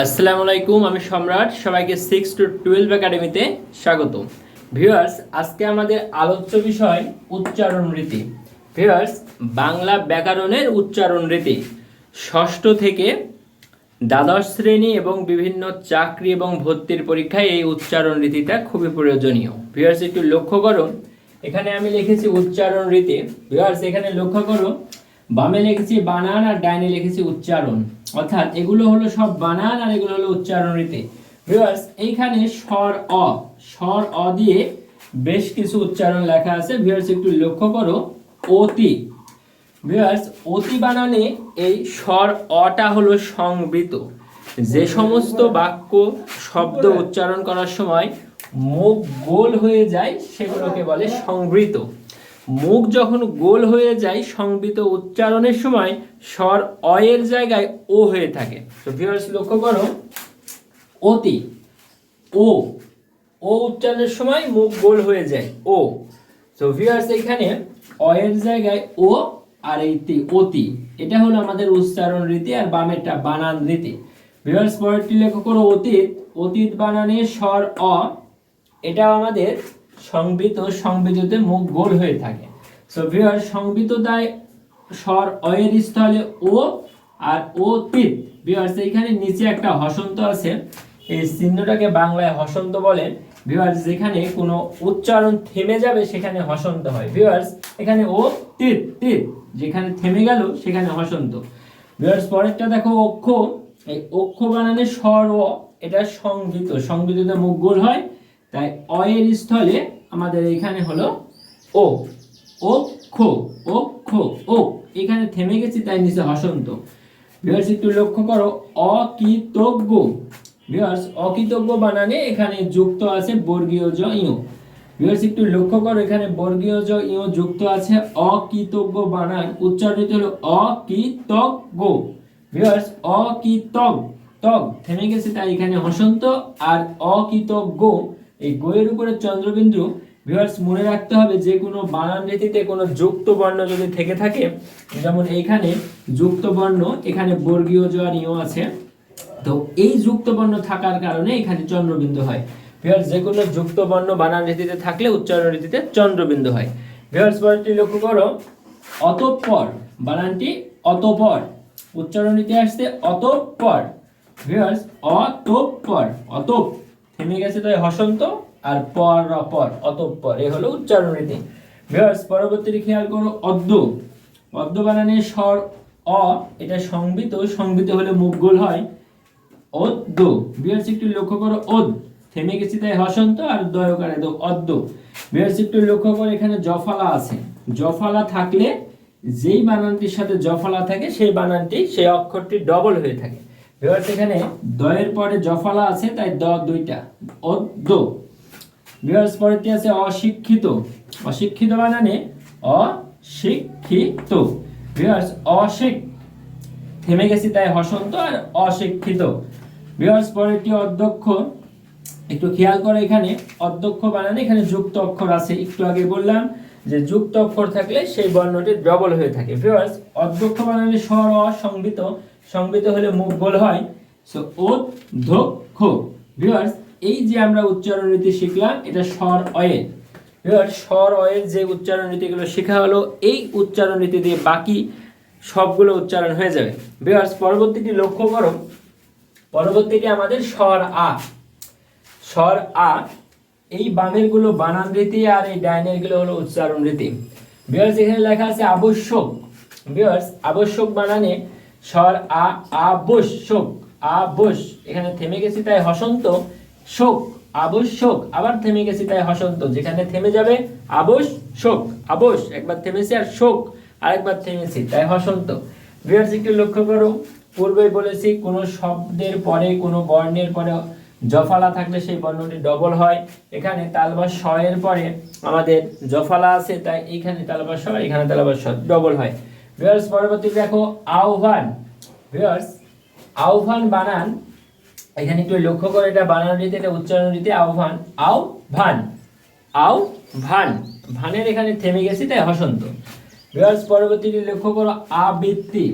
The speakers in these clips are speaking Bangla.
আসসালামু আলাইকুম, আমি সম্রাট। সবাইকে সিক্স টু টুয়েলভ একাডেমিতে স্বাগত ভিউয়ার্স আজকে আমাদের আলোচ্য বিষয় উচ্চারণ রীতি। ভিউয়ার্স বাংলা ব্যাকরণের উচ্চারণ রীতি। ষষ্ঠ থেকে দ্বাদশ শ্রেণি এবং বিভিন্ন চাকরি এবং ভর্তির পরীক্ষায় এই উচ্চারণ রীতিটা খুবই প্রয়োজনীয়। ভিউয়ার্স একটু লক্ষ্য করো এখানে আমি লিখেছি উচ্চারণ রীতি। ভিউয়ার্স এখানে লক্ষ্য করো বামে লিখেছি বানান আর ডাইনে লিখেছি উচ্চারণ। অর্থাৎ এগুলো হলো সব বানান আর এগুলো হলো উচ্চারণ রীতি। ভিউয়ার্স এইখানে স্বর অ। স্বর অ দিয়ে বেশ কিছু উচ্চারণ লেখা আছে। ভিউয়ার্স একটু লক্ষ্য করো। অতি। ভিউয়ার্স অতি বানানে এই স্বর অটা হলো সংবৃত। যে সমস্ত বাক্য, শব্দ উচ্চারণ করার সময় মুখ গোল হয়ে যায়, সেগুলোকে বলে সংবৃত। মুখ যখন গোল হয়ে যায় সংবৃত উচ্চারণের সময় স্বর অয়ের জায়গায় ও হয়ে থাকে। লক্ষ্য করো, অতি, ও ও উচ্চারণের সময় মুখ গোল হয়ে যায়, ও। তো ভিউয়ার্স এখানে অয়ের জায়গায় ও আর এই তি, অতি, এটা হলো আমাদের উচ্চারণ রীতি আর বামেরটা বানান রীতি। ভিউয়ার্স পরেরটি লেখো করো, অতীত অতীত বানানে স্বর অ, এটাও আমাদের সংবিত ও সংবিততে মুখ গোল হয়ে থাকে। সো ভিউয়ার সংবিত দায় স্বর, অয়ের স্থলে ও আর ও তিত ভিউয়ার্স এইখানে নিচে একটা হসন্ত আছে। এই চিহ্নটাকে বাংলায় হসন্ত বলে। ভিউয়ার্স যেখানে কোনো উচ্চারণ থেমে যাবে, সেখানে হসন্ত হয়। ভিউয়ার্স এখানে ও তিত তিত যেখানে থেমে গেল, সেখানে হসন্ত। ভিউয়ার্স পরেরটা দেখো, অক্ষ। এই অক্ষ বানানে স্বর, ও, এটা সংগীত সংগীততে মুখ গোল হয়, তাই অয়ের স্থলে আমাদের এখানে হলো ও ও, খো ও খো, ও। এখানে থেমে গেছি, তাই নিচে হসন্ত। ভিউয়ার্স একটু লক্ষ্য করো, অকৃতজ্ঞ। ভিউয়ার্স অকৃতজ্ঞ বানানে এখানে যুক্ত আছে বর্গীয় জ ইউ ভিউয়ার্স একটু লক্ষ্য করো, এখানে বর্গীয় জ ইউ যুক্ত আছে অকৃতজ্ঞ বানান। উচ্চারিত হলো অকৃতজ্ঞ। ভিউয়ার্স অকৃতজ্ঞ। তগ থেমে গেছে, তাই এখানে হসন্ত। আর অকৃতজ্ঞ এই গোয়ের উপরে চন্দ্রবিন্দু ভিউয়ার্স মনে রাখতে হবে যে কোনো বানান রীতিতে কোনো যুক্ত বর্ণ যদি থেকে থাকে, যেমন এখানে যুক্ত বর্ণ, এখানে বর্গীয় জ আছে, তো এই যুক্ত বর্ণ থাকার কারণে এখানে চন্দ্রবিন্দু হয়। ভিউয়ার্স যে কোনো যুক্ত বর্ণ বানান রীতিতে থাকলে উচ্চারণ রীতিতে চন্দ্রবিন্দু হয়। ভিউয়ার্স পরেরটি লক্ষ্য করো, অতঃপর, বানানটি অতঃপর, উচ্চারণ রীতি আসছে অতঃপর। ভিউয়ার্স অতঃপর অতঃ থেমে গেছে তাই হসন্ত আর পর অপর অতঃপর। এ হলো উচ্চারণ রীতি। ভিউয়ার্স পরবর্তীটি খেয়াল করো অদ্য। অদ্য বানানে স্বর অ, এটা সংবিত। সংবিত হলে মুখ গোল হয়। অদ্য। ভিউয়ার্স, একটু লক্ষ্য করো অদ থেমে গেছি তাই হসন্ত আর দয়কারে দো অদ্য। ভিউয়ার্স, একটু লক্ষ্য করো, এখানে জফালা আছে। জফালা থাকলে যেই বানানটির সাথে জফালা থাকে, সেই বানানটি, সেই অক্ষরটি ডবল হয়ে থাকে। ভিউয়ার্স এখানে দয়ের পরে জফালা আছে, তাই দ দুইটা। অদ্য। ভিউয়ার্স পরেরটি আছে অশিক্ষিত। অশিক্ষিত বানানে অশিক্ষিত। ভিউয়ার্স অশিক থেমে গেছি তাই হসন্ত আর অশিক্ষিত। ভিউয়ার্স পরেরটি অধ্যক্ষ। একটু খেয়াল করে এখানে, অধ্যক্ষ বানানে এখানে যুক্ত অক্ষর আছে। একটু আগে বললাম যে যুক্ত অক্ষর থাকলে সেই বর্ণটি ডবল হয়ে থাকে। ভিউয়ার্স অধ্যক্ষ বানানে স্বর অসংবিত সংবিত হলে মুখ গোল হয়। সো ও অধ্যক্ষ ভিউয়ার্স এই যে আমরা উচ্চারণ রীতি শিখলাম, এটা স্বর অয়ের ভিউয়ার্স স্বর অয়ের যে উচ্চারণ রীতিগুলো শেখা হলো, এই উচ্চারণ রীতি দিয়ে বাকি সবগুলো উচ্চারণ হয়ে যাবে। ভিউয়ার্স পরবর্তীটি লক্ষ্য করো। পরবর্তীটি আমাদের স্বর আ। স্বর আ, এই বামেরগুলো বানান রীতি আর এই ডাইনেরগুলো হলো উচ্চারণ রীতি। বিয়ার্স এখানে লেখা আছে আবশ্যক। বিয়ার্স আবশ্যক বানানে স্বর আ, আবশ্যক আবশ এখানে থেমে গেছি তাই হসন্ত। শোক, আবশ্যক। আবার থেমে গেছি তাই হসন্ত। যেখানে থেমে যাবে, আবশ্যক আবশ একবার থেমেছি আর শোক, আরেকবার থেমেছি তাই হসন্ত। একটু লক্ষ্য করো পূর্বে বলেছি, কোনো শব্দের পরে, কোনো বর্ণের পরে জফালা থাকলে সেই বর্ণটি ডবল হয়। এখানে তালবা শ এর পরে আমাদের জফালা আছে, তাই এইখানে তালবা শ এখানে তালবা ডবল হয়। ভিউয়ার্স পরবর্তী দেখো, আহ্বান। ভিউয়ার্স আহ্বান বানান। এখানে একটু লক্ষ্য করে এটা বানান রীতি, এটা উচ্চারণ রীতি, আহ্বান আও ভান আও ভান ভানের এখানে থেমে গেছি, তাই হসন্ত। ভিউয়ার্স পরবর্তীটি লক্ষ্য করো, আবৃত্তি।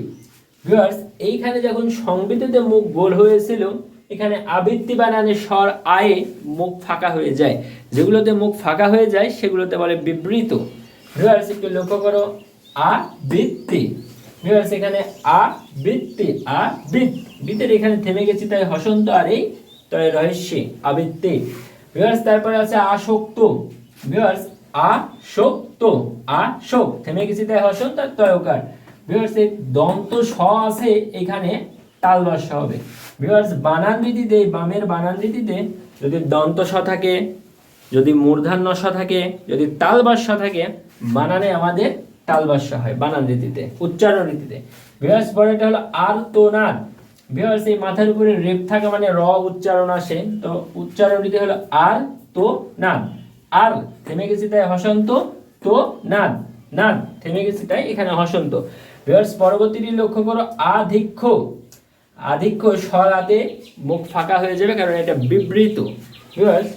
ভিউয়ার্স এইখানে যখন সংবিধিতে মুখ গোল হয়েছিল, এখানে আবৃত্তি বানানে স্বর আয়ে মুখ ফাঁকা হয়ে যায়। যেগুলোতে মুখ ফাঁকা হয়ে যায়, সেগুলোতে বলে বিবৃত। ভিউয়ার্স একটু লক্ষ্য করো আবৃত্তি ভিউয়ার্স এখানে আবৃত্তি আবৃত বৃতের এখানে থেমে গেছি, তাই হসন্ত আর এই তয় রহস্যে আবৃত্তি। ভিউয়ার্স তারপরে আছে আসক্ত ভিউয়ার্স আসক্ত আসক থেমে গেছি, তাই হসন্ত আর তয়কার ভিউয়ার্স দন্ত স আছে, এখানে তাল বর্ষা হবে। ভিউয়ার্স বানান রীতিতে বামের বানান রীতিতে যদি দন্ত স থাকে, যদি মূর্ধান্য স থাকে, যদি তাল বর্ষা থাকে, বানানে আমাদের বর্ষা হয়, বানান রীতিতে, উচ্চারণ রীতিতে। ভিউয়ার্স পরেরটা হলো আর্তনাদ ভিউয়ার্স এই মাথার উপরে রেপ থাকা মানে র উচ্চারণ আসে। তো উচ্চারণ রীতি হলো আর তো নাদ আর থেমে গেছি তাই হসন্ত, তো নাদ নাদ থেমে গেছি তাই এখানে হসন্ত। ভিউয়ার্স পরবর্তীটি লক্ষ্য করো, আধিক্য। আধিক্য, স্বরাতে মুখ ফাঁকা হয়ে যাবে কারণ এটা বিবৃত। ভিউয়ার্স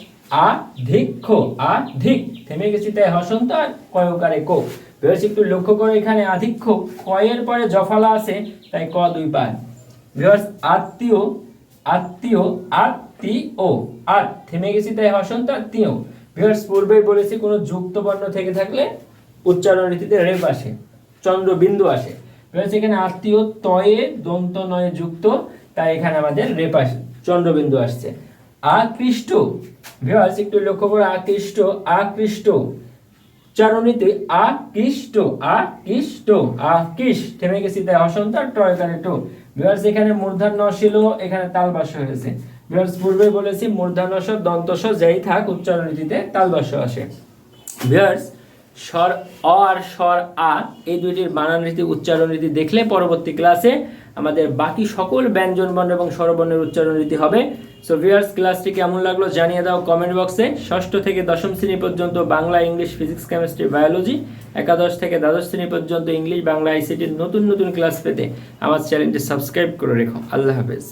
আধিক্য, আধিক। থেমে গেছি তাই হসন্ত আর কয়কারে কো। ভিউয়ার্স একটু লক্ষ্য করো এখানে আধিক্য। কয়ের পরে জফলা আছে, তাই ক দুই পায় ভিউয়ার্স আত্মীয় আত্মীয় আত্মীয় আর থেমে গেছি তাই হসন্ত, আত্মীয়। ভিউয়ার্স পূর্বেই বলেছি কোনো যুক্ত বর্ণ থেকে থাকলে উচ্চারণ রীতিতে রেপ আসে, চন্দ্রবিন্দু আসে। ভিউয়ার্স এখানে আত্মীয়, তয়ে, দন্ত নয়ে যুক্ত, তাই এখানে আমাদের রেপ আসে চন্দ্রবিন্দু আসছে। আকৃষ্ট। ভিউয়ার্স একটু লক্ষ্য করো আকৃষ্ট আকৃষ্ট। চারণীতে আকৃষ্ট আকৃষ্ট আকৃষ থেমে গেছি তাই অসন্ত আর টয়কারে টো ভিউয়ার্স এখানে মূর্ধন্য ছিল এখানে তাল বাস্য হয়েছে। ভিউয়ার্স পূর্বে বলেছি মূর্ধন্য স দন্তস যাই থাক, উচ্চারণ রীতিতে তাল বাস্য আসে। ভিউয়ার্স স্বর অ আর স্বর আ, এই দুইটির বানান রীতি, উচ্চারণ রীতি দেখলে পরবর্তী ক্লাসে আমাদের বাকি সকল ব্যঞ্জন বর্ণ এবং স্বরবর্ণের উচ্চারণ রীতি হবে। সো ভিউয়ার্স ক্লাসটি কেমন লাগল জানিয়ে দাও কমেন্ট বক্সে ষষ্ঠ থেকে দশম শ্রেণি পর্যন্ত Bangla English physics chemistry biology একাদশ থেকে দ্বাদশ শ্রেণি পর্যন্ত ইংলিশ বাংলা আইসিটির নতুন নতুন ক্লাস পেতে আমার চ্যানেলটি সাবস্ক্রাইব করে রেখো। আল্লাহ হাফেজ।